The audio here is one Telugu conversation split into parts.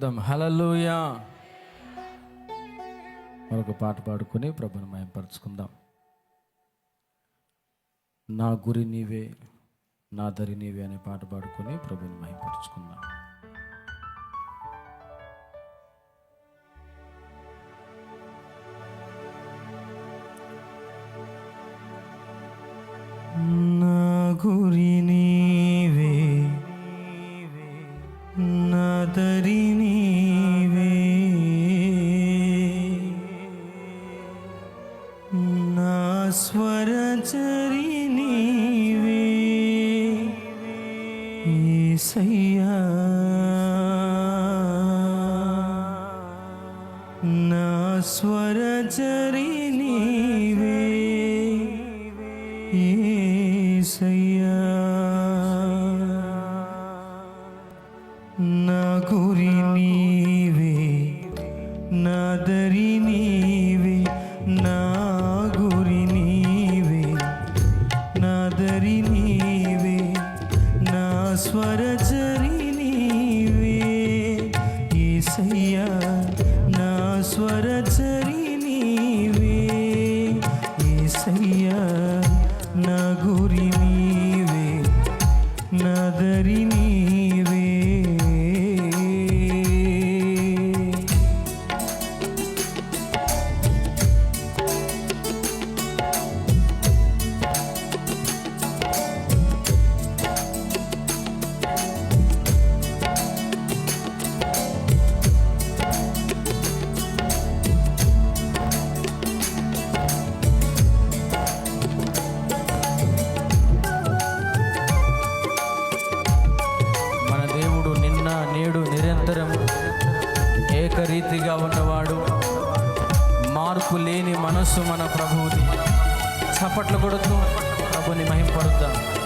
చెప్దాం హలలుయా మరొక పాట పాడుకొని ప్రభుని మయంపరుచుకుందాం. నా గురి నీవే నా దరి నీవే అనే పాట పాడుకొని ప్రభుని మయంపరుచుకుందాం. స్వరచరి నీవే. ఈసయ్యా నా స్వరచరి నీవే. ఏసయ్యా. నీవే నా మార్పు లేని మనస్సు మన ప్రభువుది. చప్పట్లు కొడుతూ ప్రభుని మహింపడుద్దాం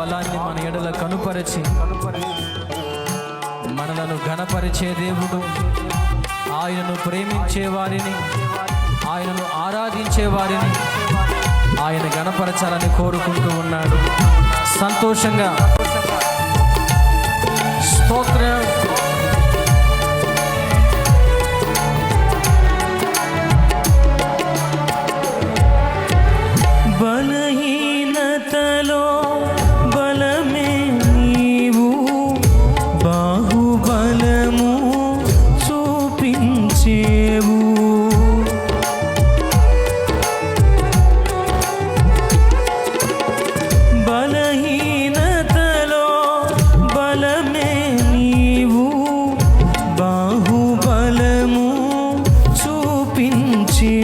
బలాన్ని మన ఎడల కనుపరచి మనలను ఘనపరిచే దేవుడు. ఆయనను ప్రేమించే వారిని ఆయనను ఆరాధించే వారిని ఆయన గణపరచాలని కోరుకుంటూ ఉన్నాడు. సంతోషంగా. స్తోత్రం. చేసేవు. బలహీనతలో బలమే నీవు. బాహుబలము చూపించే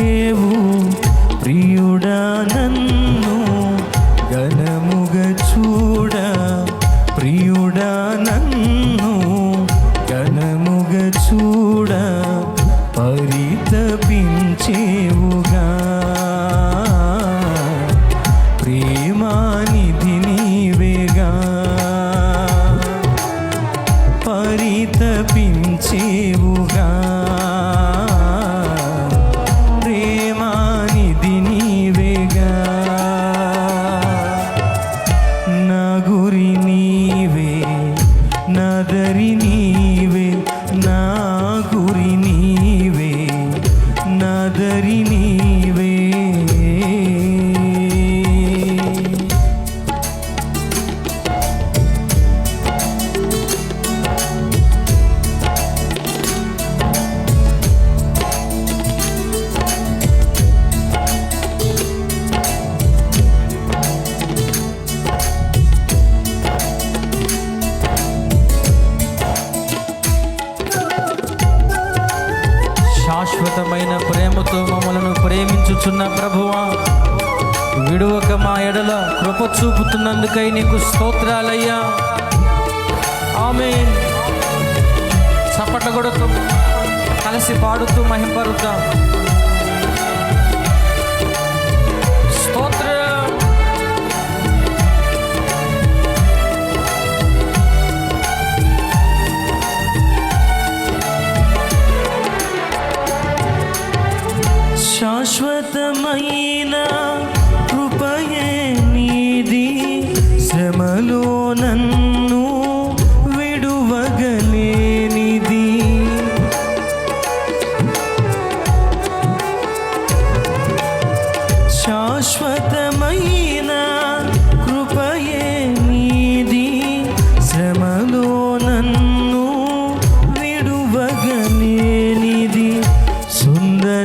చూపుతున్నందుకై నీకు స్తోత్రాలయ్యా. ఆమె చప్పట కొడుతూ కలిసి పాడుతూ మహింపరుతా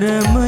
yarımı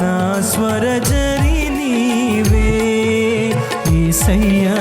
నా స్వరజరి నీవే ఈసయ్యా.